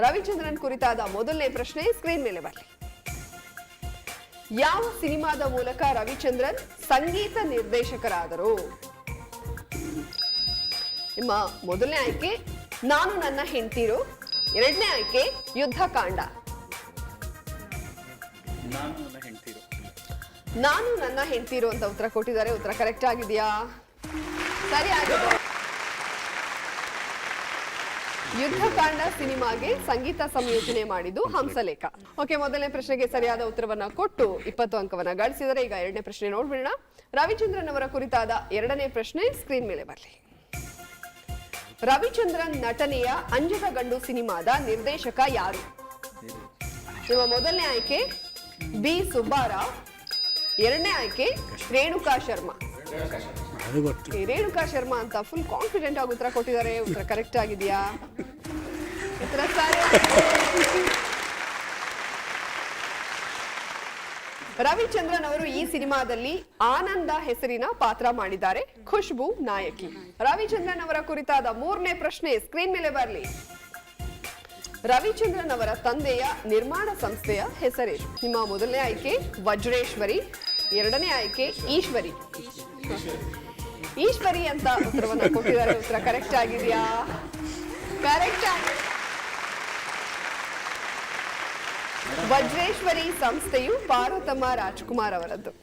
ರವಿಚಂದ್ರನ್ ಕುರಿತಾದ ಮೊದಲನೇ ಪ್ರಶ್ನೆ ಸ್ಕ್ರೀನ್ ಮೇಲೆ ಬರಲಿ ಯಾವ ಸಿನಿಮಾದ ಮೂಲಕ ರವಿಚಂದ್ರನ್ ಸಂಗೀತ ನಿರ್ದೇಶಕರಾದರು? ನಿಮ್ಮ ಮೊದಲನೇ ಆಯ್ಕೆ ನಾನು ನನ್ನ ಹೆಂಡತಿರು. ಎರಡನೇ ಆಯ್ಕೆ ಯುದ್ಧಕಾಂಡ. ನಾನು ನನ್ನ ಹೆಂಡ್ತಿರು. ನಾನು ನನ್ನ ಹೆಂಡತಿರು ಅಂತ ಉತ್ತರ ಕೊಟ್ಟಿದ್ದಾರೆ. ಉತ್ತರ ಕರೆಕ್ಟ್ ಆಗಿದೆಯಾ? ಸರಿ ಆಗಿದೆ ಯುದ್ಧಕಾಂಡ ಸಿನಿಮಾಗೆ ಸಂಗೀತ ಸಂಯೋಜನೆ ಮಾಡಿದ್ದು ಹಂಸಲೇಖ. ಓಕೆ, ಮೊದಲನೇ ಪ್ರಶ್ನೆಗೆ ಸರಿಯಾದ ಉತ್ತರವನ್ನ ಕೊಟ್ಟು ಇಪ್ಪತ್ತು ಅಂಕವನ್ನ ಗಳಿಸಿದರೆ ಈಗ ಎರಡನೇ ಪ್ರಶ್ನೆ ನೋಡ್ಬಿಡೋಣ. ರವಿಚಂದ್ರನ್ ಅವರ ಕುರಿತಾದ ಎರಡನೇ ಪ್ರಶ್ನೆ ಸ್ಕ್ರೀನ್ ಮೇಲೆ ಬರಲಿ. ರವಿಚಂದ್ರನ್ ನಟನೆಯ ಅಂಜದ ಗಂಡು ಸಿನಿಮಾದ ನಿರ್ದೇಶಕ ಯಾರು? ನಿಮ್ಮ ಮೊದಲನೇ ಆಯ್ಕೆ ಬಿ. ಸುಬ್ಬಾರಾವ್, ಎರಡನೇ ಆಯ್ಕೆ ರೇಣುಕಾ ಶರ್ಮಾ. ರೇಣುಕಾ ಶರ್ಮಾ. ಅಂತ ಫುಲ್ ಕಾನ್ಫಿಡೆಂಟ್ ಆಗಿ ಉತ್ತರ ಕೊಟ್ಟಿದ್ದಾರೆ. ಉತ್ತರ ಕರೆಕ್ಟ್ ಆಗಿದೆಯಾ? ರವಿಚಂದ್ರನ್ ಅವರು ಈ ಸಿನಿಮಾದಲ್ಲಿ ಆನಂದ ಹೆಸರಿನ ಪಾತ್ರ ಮಾಡಿದ್ದಾರೆ. ಖುಷ್ಬು ನಾಯಕಿ. ರವಿಚಂದ್ರನ್ ಅವರ ಕುರಿತಾದ ಮೂರನೇ ಪ್ರಶ್ನೆ ಸ್ಕ್ರೀನ್ ಮೇಲೆ ಬರಲಿ. ರವಿಚಂದ್ರನ್ ಅವರ ತಂದೆಯ ನಿರ್ಮಾಣ ಸಂಸ್ಥೆಯ ಹೆಸರೇನು? ನಿಮ್ಮ ಮೊದಲನೇ ಆಯ್ಕೆ ವಜ್ರೇಶ್ವರಿ ಎರಡನೇ ಆಯ್ಕೆ ಈಶ್ವರಿ. ಈಶ್ವರಿ ಅಂತ ಉತ್ತರವನ್ನು ಕೊಟ್ಟಿದ್ದಾರೆ. ಉತ್ತರ ಕರೆಕ್ಟ್ ಆಗಿದೆಯಾ? ಕರೆಕ್ಟ್ ವಜ್ರೇಶ್ವರಿ ಸಂಸ್ಥೆಯು ಪಾರ್ವತಮ್ಮ ರಾಜ್ಕುಮಾರ್ ಅವರದ್ದು.